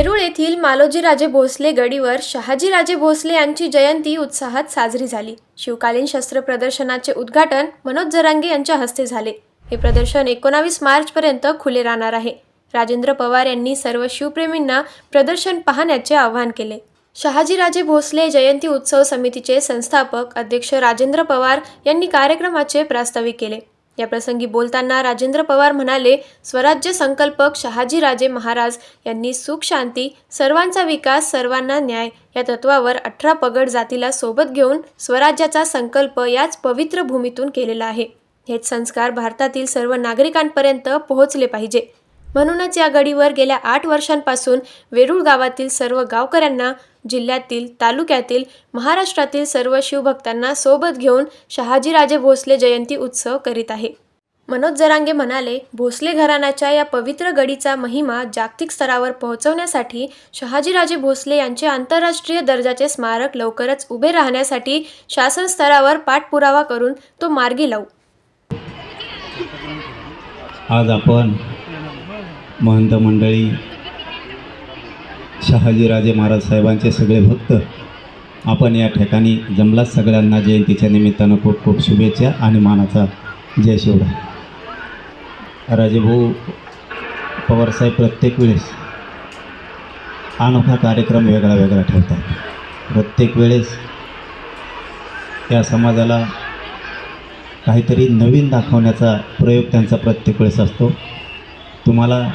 वेरूळ येथील मालोजीराजे भोसले गडीवर शहाजीराजे भोसले यांची जयंती उत्साहात साजरी झाली. शिवकालीन शस्त्र प्रदर्शनाचे उद्घाटन मनोज जरांगे यांच्या हस्ते झाले. हे प्रदर्शन एकोणावीस मार्चपर्यंत खुले राहणार आहे. राजेंद्र पवार यांनी सर्व शिवप्रेमींना प्रदर्शन पाहण्याचे आवाहन केले. शहाजीराजे भोसले जयंती उत्सव समितीचे संस्थापक अध्यक्ष राजेंद्र पवार यांनी कार्यक्रमाचे प्रास्ताविक केले. याप्रसंगी बोलताना राजेंद्र पवार म्हणाले स्वराज्य संकल्पक शहाजीराजे महाराज यांनी सुख शांती सर्वांचा विकास सर्वांना न्याय या तत्वावर अठरा पगड जातीला सोबत घेऊन स्वराज्याचा संकल्प याच पवित्र भूमीतून केलेला आहे. हेच संस्कार भारतातील सर्व नागरिकांपर्यंत पोहोचले पाहिजे. म्हणूनच या गडीवर गेल्या आठ वर्षांपासून वेरूळ गावातील सर्व गावकऱ्यांना जिल्ह्यातील तालुक्यातील महाराष्ट्रातील सर्व शिवभक्तांना सोबत घेऊन शहाजीराजे भोसले जयंती उत्सव करीत आहे. मनोज जरांगे म्हणाले भोसले घराण्याच्या या पवित्र गडीचा महिमा जागतिक स्तरावर पोहोचवण्यासाठी शहाजीराजे भोसले यांचे आंतरराष्ट्रीय दर्जाचे स्मारक लवकरच उभे राहण्यासाठी शासन स्तरावर पाठपुरावा करून तो मार्गी लावू. आज आपण महंत मंडळी शहाजीराजे महाराज साहेबांचे सगळे भक्त आपण या ठिकाणी जमलाच सगळ्यांना जयंतीच्या निमित्तानं खूप खूप शुभेच्छा आणि मानाचा जय शिवराय. राजेभाऊ पवारसाहेब प्रत्येक वेळेस अनोखा कार्यक्रम वेगळा वेगळा ठेवतात. प्रत्येक वेळेस या समाजाला काहीतरी नवीन दाखवण्याचा प्रयोग त्यांचा प्रत्येक वेळेस असतो. तुम्हाला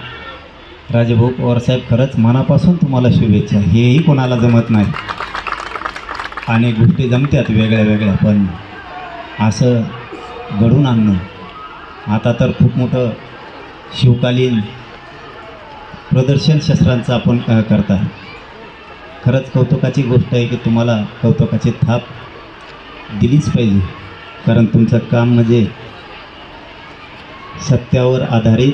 राजेभाऊ पवारसाहेब खरंच मनापासून तुम्हाला शुभेच्छा. हेही कोणाला जमत नाही. अनेक गोष्टी जमत्यात वेगळ्या वेगळ्या पण असं घडून आणणं आता तर खूप मोठं शिवकालीन प्रदर्शन शस्त्रांचं आपण करता. खरंच कौतुकाची गोष्ट आहे की तुम्हाला कौतुकाची थाप दिलीच पाहिजे. कारण तुमचं काम म्हणजे सत्यावर आधारित